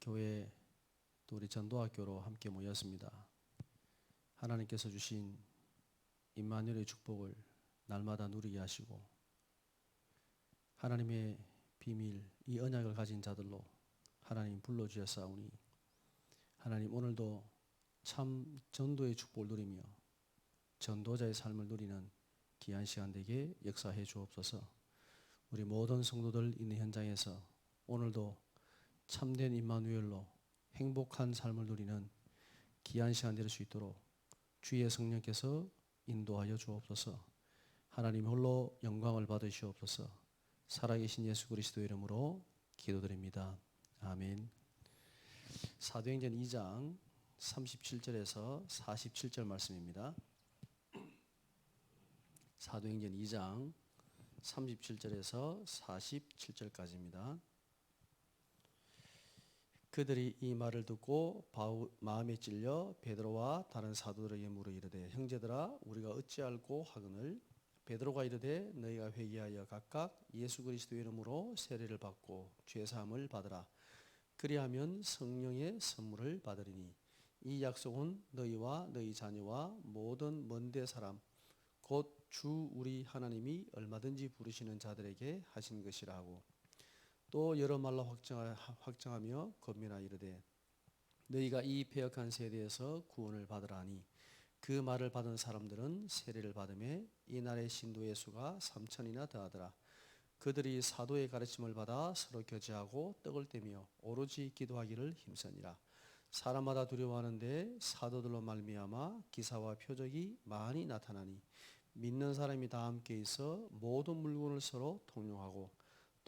교회 또 우리 전도학교로 함께 모였습니다. 하나님께서 주신 임마누엘의 축복을 날마다 누리게 하시고 하나님의 비밀 이 언약을 가진 자들로 하나님 불러 주셨사오니 하나님 오늘도 참 전도의 축복을 누리며 전도자의 삶을 누리는 귀한 시간 되게 역사해 주옵소서. 우리 모든 성도들 있는 현장에서 오늘도 참된 임마누엘로 행복한 삶을 누리는 귀한 시간 될 수 있도록 주의 성령께서 인도하여 주옵소서. 하나님 홀로 영광을 받으시옵소서. 살아계신 예수 그리스도 이름으로 기도드립니다. 아멘. 사도행전 2장 37절에서 47절 말씀입니다. 사도행전 2장 37절에서 47절까지입니다. 그들이 이 말을 듣고 바울, 마음에 찔려 베드로와 다른 사도들에게 물어 이르되 형제들아 우리가 어찌할꼬 하거늘? 베드로가 이르되 너희가 회개하여 각각 예수 그리스도 이름으로 세례를 받고 죄 사함을 받으라. 그리하면 성령의 선물을 받으리니 이 약속은 너희와 너희 자녀와 모든 먼데 사람 곧 주 우리 하나님이 얼마든지 부르시는 자들에게 하신 것이라 하고 또 여러 말로 확정하며 건면하 이르되 너희가 이 폐역한 세대에서 구원을 받으라니 그 말을 받은 사람들은 세례를 받음에 이 날의 신도의 수가 삼천이나 더하더라. 그들이 사도의 가르침을 받아 서로 교제하고 떡을 떼며 오로지 기도하기를 힘쓰니라. 사람마다 두려워하는데 사도들로 말미암아 기사와 표적이 많이 나타나니 믿는 사람이 다 함께 있어 모든 물건을 서로 통용하고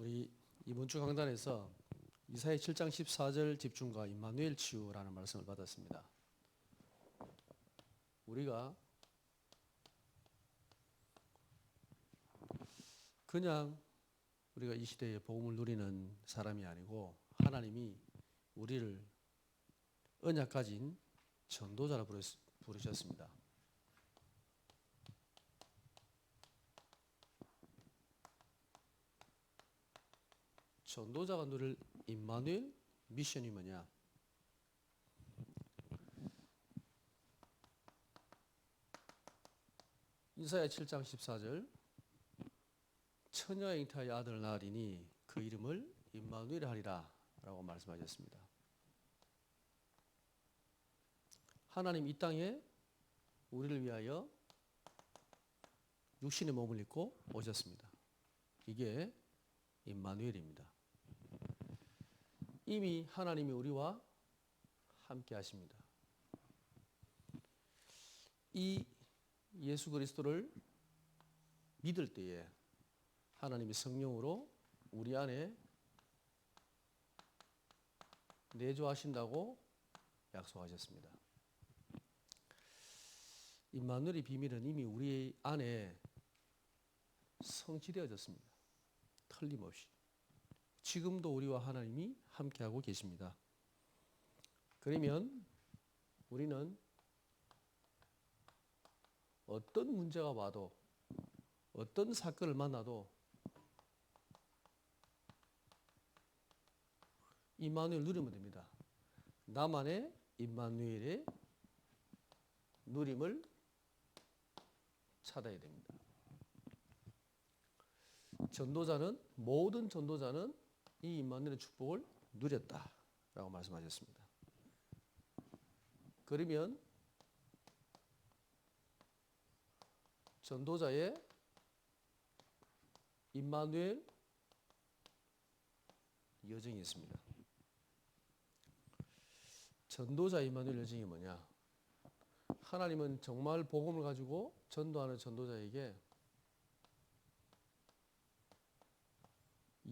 우리 이번 주 강단에서 이사야 7장 14절 집중과 임마누엘 치유라는 말씀을 받았습니다. 우리가 그냥 우리가 이 시대에 복음을 누리는 사람이 아니고 하나님이 우리를 언약 가진 전도자라 부르셨습니다. 전도자가 누릴 임마누엘 미션이 뭐냐? 이사야 7장 14절 처녀 잉태하여 아들 낳으리니 그 이름을 임마누엘 하리라 라고 말씀하셨습니다. 하나님 이 땅에 우리를 위하여 육신의 몸을 입고 오셨습니다. 이게 임마누엘입니다. 이미 하나님이 우리와 함께 하십니다. 이 예수 그리스도를 믿을 때에 하나님이 성령으로 우리 안에 내조하신다고 약속하셨습니다. 임마누엘의 비밀은 이미 우리 안에 성취되어졌습니다. 틀림없이. 지금도 우리와 하나님이 함께하고 계십니다. 그러면 우리는 어떤 문제가 와도 어떤 사건을 만나도 임마누엘 누리면 됩니다. 나만의 임마누엘의 누림을 찾아야 됩니다. 전도자는 모든 전도자는 이 임마누엘의 축복을 누렸다라고 말씀하셨습니다. 그러면 전도자의 임마누엘 여정이 있습니다. 전도자 임마누엘 여정이 뭐냐? 하나님은 정말 복음을 가지고 전도하는 전도자에게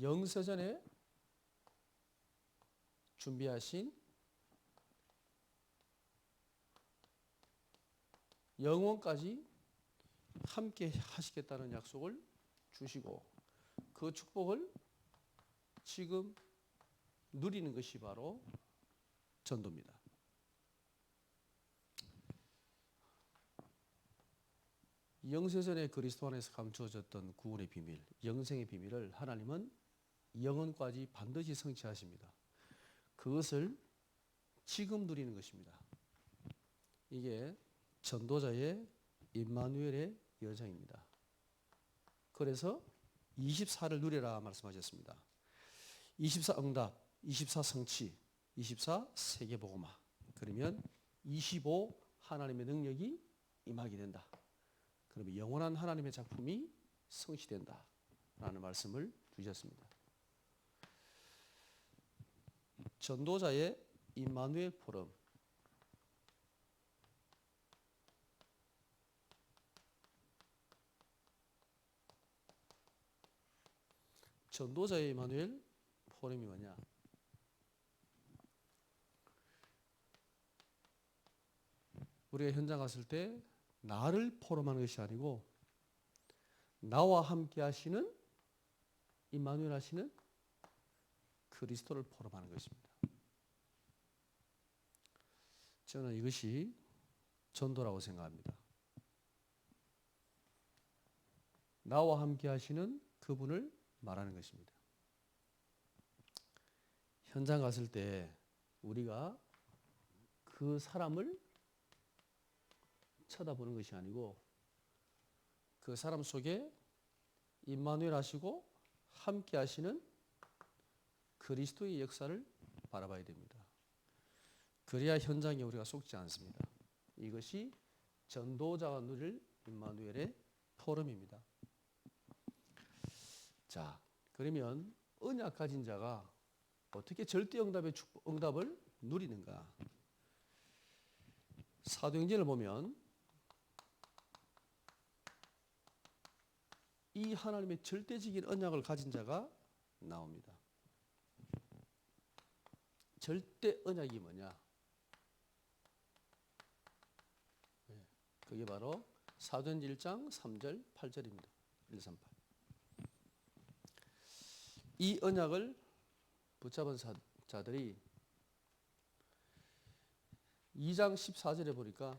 영세전에 준비하신 영원까지 함께 하시겠다는 약속을 주시고 그 축복을 지금 누리는 것이 바로 전도입니다. 영세전에 그리스도 안에서 감추어졌던 구원의 비밀, 영생의 비밀을 하나님은 영원까지 반드시 성취하십니다. 그것을 지금 누리는 것입니다. 이게 전도자의 임마누엘의 여정입니다. 그래서 24를 누리라 말씀하셨습니다. 24 응답, 24 성취, 24 세계 복음화. 그러면 25 하나님의 능력이 임하게 된다. 그러면 영원한 하나님의 작품이 성취된다. 라는 말씀을 주셨습니다. 전도자의 임마누엘 포럼 전도자의 임마누엘 포럼이 뭐냐? 우리가 현장 갔을 때 나를 포럼하는 것이 아니고 나와 함께 하시는 임마누엘 하시는 그리스도를 포럼하는 것입니다. 저는 이것이 전도라고 생각합니다. 나와 함께 하시는 그분을 말하는 것입니다. 현장 갔을 때 우리가 그 사람을 쳐다보는 것이 아니고 그 사람 속에 임마누엘 하시고 함께 하시는 그리스도의 역사를 바라봐야 됩니다. 그래야 현장에 우리가 속지 않습니다. 이것이 전도자가 누릴 임마누엘의 포럼입니다. 자, 그러면 언약 가진 자가 어떻게 절대 응답의 축복, 응답을 누리는가? 사도행전을 보면 이 하나님의 절대적인 언약을 가진 자가 나옵니다. 절대 언약이 뭐냐? 그게 바로 사도행전 1장 3절 8절입니다. 138. 이 언약을 붙잡은 사- 자들이 2장 14절에 보니까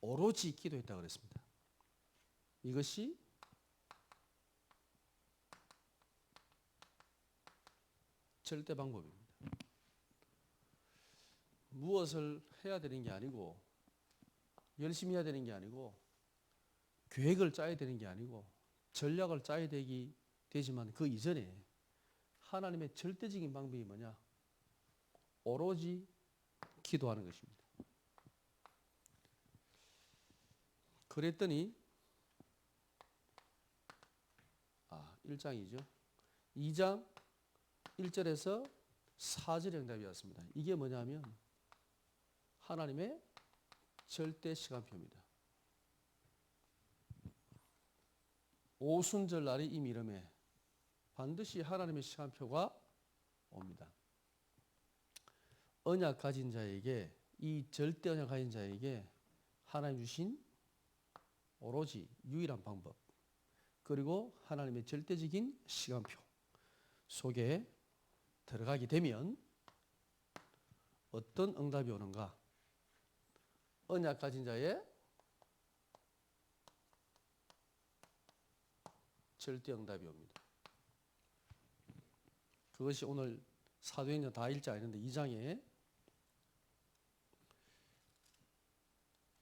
오로지 기도했다 그랬습니다. 이것이 절대 방법입니다. 무엇을 해야 되는 게 아니고 열심히 해야 되는 게 아니고 계획을 짜야 되는 게 아니고 전략을 짜야 되기 되지만 그 이전에 하나님의 절대적인 방법이 뭐냐? 오로지 기도하는 것입니다. 그랬더니 아, 1장이죠. 2장 1절에서 4절의 응답이 왔습니다. 이게 뭐냐면 하나님의 절대 시간표입니다. 오순절 날이 이미 이름에 반드시 하나님의 시간표가 옵니다. 언약 가진 자에게 이 절대 언약 가진 자에게 하나님 주신 오로지 유일한 방법 그리고 하나님의 절대적인 시간표 속에 들어가게 되면 어떤 응답이 오는가? 언약 가진 자의 절대 응답이 옵니다. 그것이 오늘 사도행전 다 읽지 않는데 2장에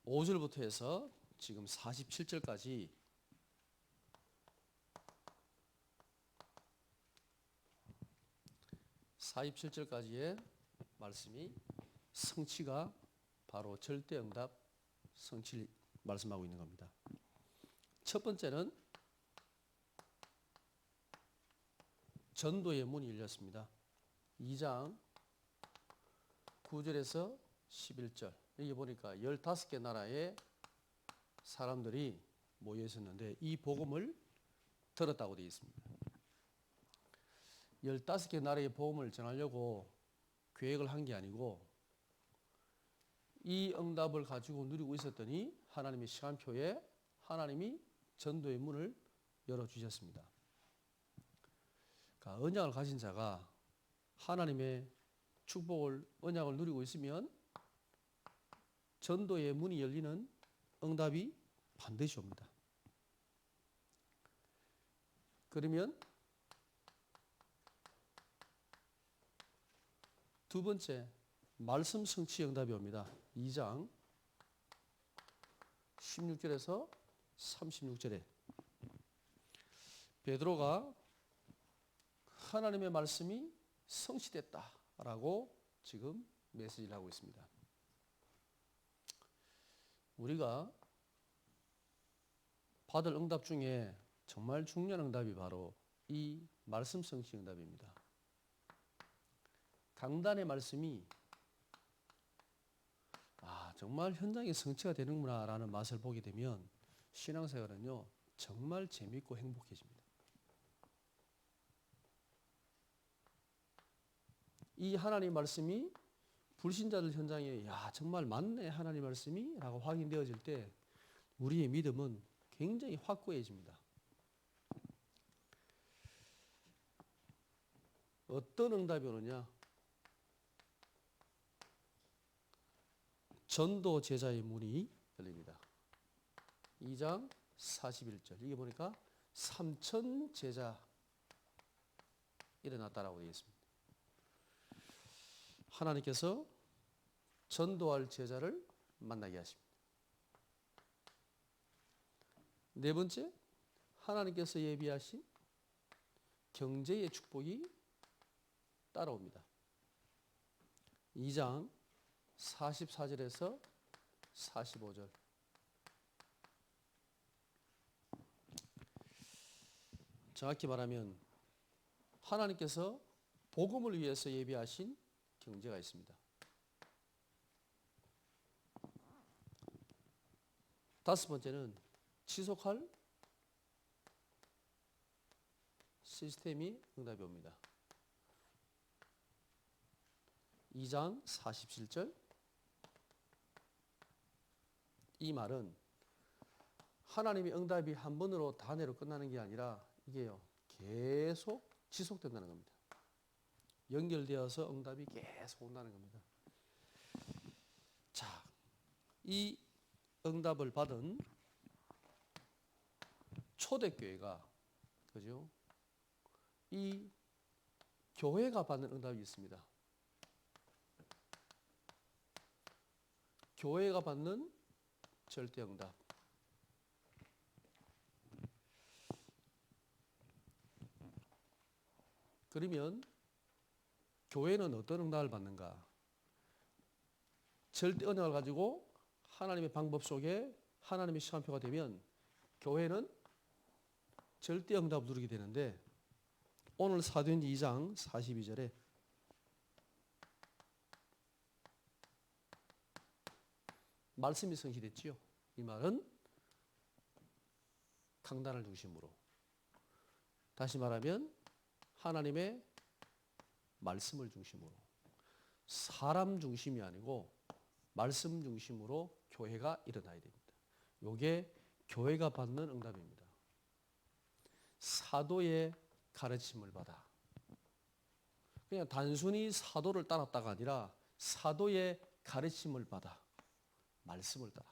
5절부터 해서 지금 47절까지 (47절까지의) 말씀이 성취가 바로 절대 응답 성취를 말씀하고 있는 겁니다. 첫 번째는 전도의 문이 열렸습니다. 2장 9절에서 11절. 여기 보니까 15개 나라의 사람들이 모여 있었는데 이 복음을 들었다고 되어 있습니다. 15개 나라의 복음을 전하려고 계획을 한 게 아니고 이 응답을 가지고 누리고 있었더니 하나님의 시간표에 하나님이 전도의 문을 열어 주셨습니다. 그러니까 언약을 가진 자가 하나님의 축복을 언약을 누리고 있으면 전도의 문이 열리는 응답이 반드시 옵니다. 그러면 두 번째 말씀 성취 응답이 옵니다. 2장 16절에서 36절에 베드로가 하나님의 말씀이 성취됐다라고 지금 메시지를 하고 있습니다. 우리가 받을 응답 중에 정말 중요한 응답이 바로 이 말씀 성취 응답입니다. 강단의 말씀이 아 정말 현장에 성취가 되는구나라는 맛을 보게 되면 신앙생활은요 정말 재밌고 행복해집니다. 이 하나님 말씀이 불신자들 현장에 야 정말 맞네 하나님 말씀이라고 확인되어질 때 우리의 믿음은 굉장히 확고해집니다. 어떤 응답이 오느냐? 전도 제자의 문이 열립니다. 2장 41절. 이게 보니까 3천 제자 일어났다라고 되어 있습니다. 하나님께서 전도할 제자를 만나게 하십니다. 네 번째, 하나님께서 예비하신 경제의 축복이 따라옵니다. 2장 44절에서 45절. 정확히 말하면 하나님께서 복음을 위해서 예비하신 경제가 있습니다. 다섯 번째는 지속할 시스템이 응답이 옵니다. 2장 47절 이 말은 하나님의 응답이 한 번으로 단회로 끝나는 게 아니라 이게요 계속 지속된다는 겁니다. 연결되어서 응답이 계속 온다는 겁니다. 자, 이 응답을 받은 초대교회가 그죠? 이 교회가 받는 응답이 있습니다. 교회가 받는 절대 응답. 그러면 교회는 어떤 응답을 받는가? 절대 언약을 가지고 하나님의 방법 속에 하나님의 시간표가 되면 교회는 절대 응답을 누리게 되는데 오늘 사도행전 2장 42절에 말씀이 성취됐지요. 이 말은 강단을 중심으로 다시 말하면 하나님의 말씀을 중심으로 사람 중심이 아니고 말씀 중심으로 교회가 일어나야 됩니다. 요게 교회가 받는 응답입니다. 사도의 가르침을 받아. 그냥 단순히 사도를 따랐다가 아니라 사도의 가르침을 받아. 말씀을 따라.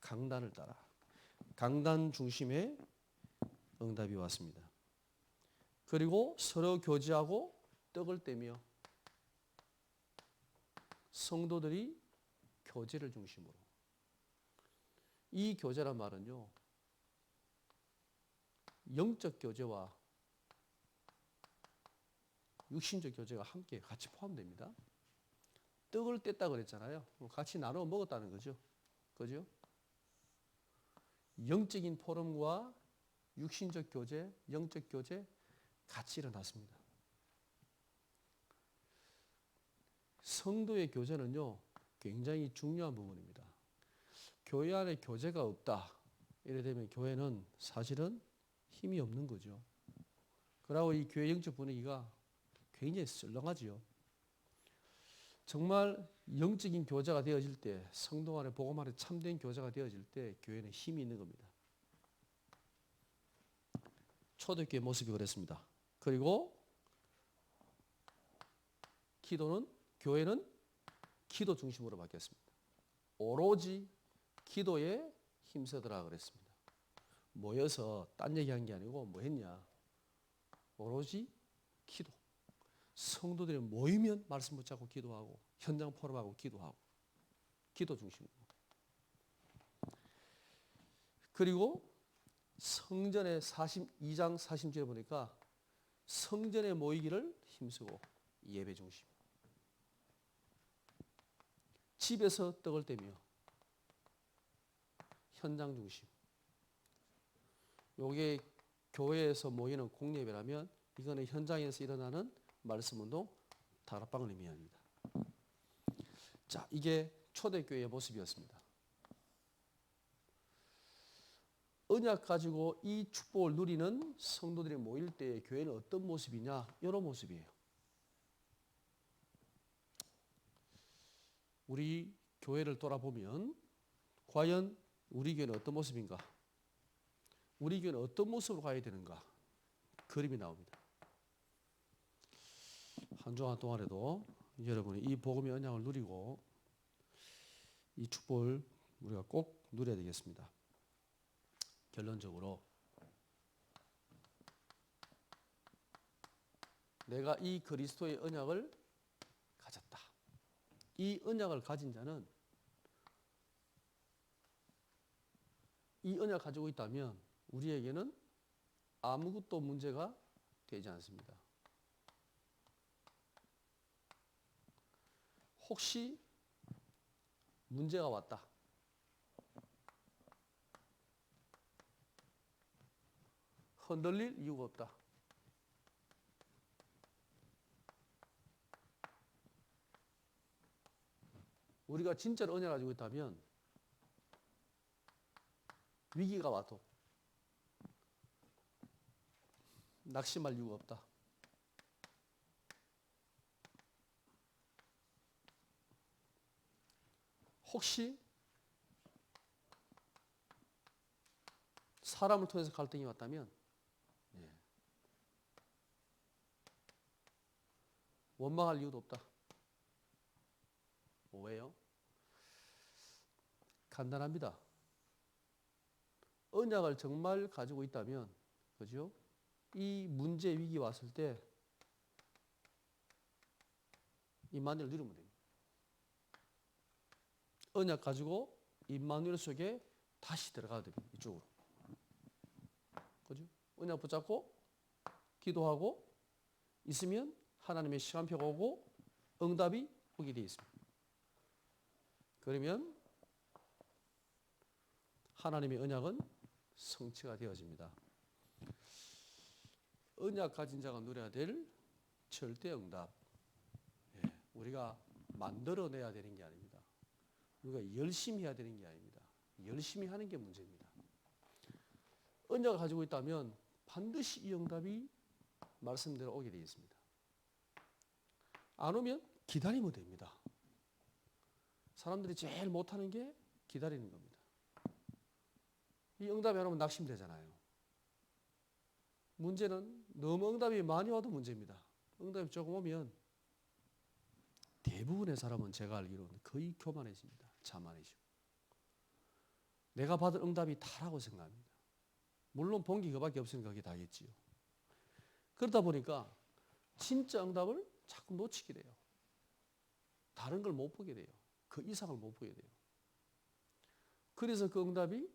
강단을 따라. 강단 중심의 응답이 왔습니다. 그리고 서로 교제하고 떡을 떼며 성도들이 교제를 중심으로 이 교제란 말은요 영적 교제와 육신적 교제가 함께 같이 포함됩니다. 떡을 뗐다 그랬잖아요. 같이 나눠 먹었다는 거죠. 그죠? 영적인 포럼과 육신적 교제, 영적 교제 같이 일어났습니다. 성도의 교제는요, 굉장히 중요한 부분입니다. 교회 안에 교제가 없다. 이래 되면 교회는 사실은 힘이 없는 거죠. 그러고 이 교회 영적 분위기가 굉장히 썰렁하지요. 정말 영적인 교제가 되어질 때, 성도 안에 복음 안에 참된 교제가 되어질 때 교회는 힘이 있는 겁니다. 초대교회 모습이 그랬습니다. 그리고 기도는 교회는 기도 중심으로 바뀌었습니다. 오로지 기도에 힘쓰더라 그랬습니다. 모여서 딴 얘기한 게 아니고 뭐 했냐? 오로지 기도. 성도들이 모이면 말씀 붙잡고 기도하고 현장 포럼하고 기도하고 기도 중심으로. 그리고 성전의 42장 40절에 보니까 성전에 모이기를 힘쓰고 예배 중심. 집에서 떡을 떼며 현장 중심. 요게 교회에서 모이는 공예배라면 이거는 현장에서 일어나는 말씀 운동 다락방을 의미합니다. 자, 이게 초대교회의 모습이었습니다. 언약 가지고 이 축복을 누리는 성도들이 모일 때 교회는 어떤 모습이냐? 이런 모습이에요. 우리 교회를 돌아보면 과연 우리 교회는 어떤 모습인가? 우리 교회는 어떤 모습으로 가야 되는가? 그림이 나옵니다. 한 주간 동안에도 여러분이 이 복음의 언약을 누리고 이 축복을 우리가 꼭 누려야 되겠습니다. 결론적으로 내가 이 그리스도의 언약을 가졌다. 이 언약을 가진 자는 이 언약 가지고 있다면 우리에게는 아무것도 문제가 되지 않습니다. 혹시 문제가 왔다. 흔들릴 이유가 없다. 우리가 진짜로 은혜를 가지고 있다면 위기가 와도 낙심할 이유가 없다. 혹시 사람을 통해서 갈등이 왔다면 예. 원망할 이유도 없다. 왜요? 간단합니다. 언약을 정말 가지고 있다면, 그죠? 이 문제 위기 왔을 때 임마누엘 누리면 됩니다. 언약 가지고 임마누엘 속에 다시 들어가야 됩니다. 이쪽으로. 그죠? 언약 붙잡고 기도하고 있으면 하나님의 시간표가 오고 응답이 오게 되어 있습니다. 그러면 하나님의 언약은 성취가 되어집니다. 언약 가진 자가 누려야 될 절대 응답. 예, 우리가 만들어내야 되는 게 아닙니다. 우리가 열심히 해야 되는 게 아닙니다. 열심히 하는 게 문제입니다. 언약을 가지고 있다면 반드시 이 응답이 말씀대로 오게 되어 있습니다. 안 오면 기다리면 됩니다. 사람들이 제일 못하는 게 기다리는 겁니다. 이 응답이 안 오면 낙심 되잖아요. 문제는 너무 응답이 많이 와도 문제입니다. 응답이 조금 오면 대부분의 사람은 제가 알기로는 거의 교만해집니다. 자만해지고. 내가 받은 응답이 다라고 생각합니다. 물론 본게 그밖에 없으니까 그게 다겠지요. 그러다 보니까 진짜 응답을 자꾸 놓치게 돼요. 다른 걸 못 보게 돼요. 그 이상을 못 보게 돼요. 그래서 그 응답이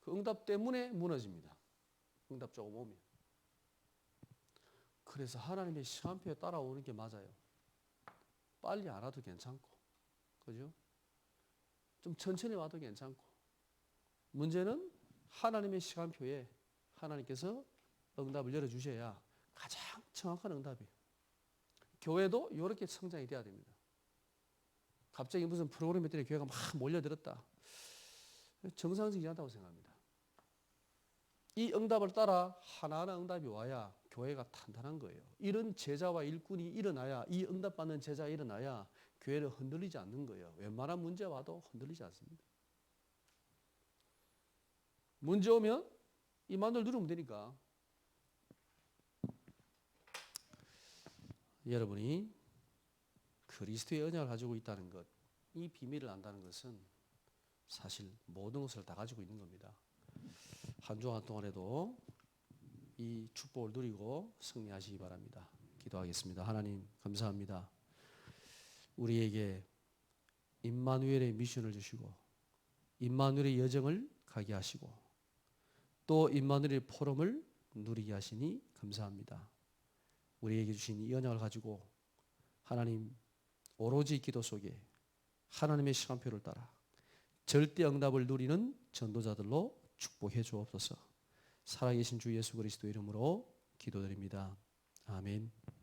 그 응답 때문에 무너집니다. 응답 조금 오면. 그래서 하나님의 시간표에 따라오는 게 맞아요. 빨리 안 와도 괜찮고, 그죠? 좀 천천히 와도 괜찮고. 문제는 하나님의 시간표에 하나님께서 응답을 열어주셔야 가장 정확한 응답이에요. 교회도 이렇게 성장이 돼야 됩니다. 갑자기 무슨 프로그램 때문에 교회가 막 몰려들었다. 정상적이지 않다고 생각합니다. 이 응답을 따라 하나하나 응답이 와야 교회가 탄탄한 거예요. 이런 제자와 일꾼이 일어나야 이 응답받는 제자가 일어나야 교회를 흔들리지 않는 거예요. 웬만한 문제 와도 흔들리지 않습니다. 문제 오면 이 마늘 누르면 되니까 여러분이 그리스도의 언약을 가지고 있다는 것, 이 비밀을 안다는 것은 사실 모든 것을 다 가지고 있는 겁니다. 한 주간 동안에도 이 축복을 누리고 승리하시기 바랍니다. 기도하겠습니다. 하나님 감사합니다. 우리에게 임마누엘의 미션을 주시고 임마누엘의 여정을 가게 하시고 또 임마누엘의 포럼을 누리게 하시니 감사합니다. 우리에게 주신 이 언약을 가지고 하나님 오로지 기도 속에 하나님의 시간표를 따라 절대 응답을 누리는 전도자들로 축복해 주옵소서. 살아계신 주 예수 그리스도 이름으로 기도드립니다. 아멘.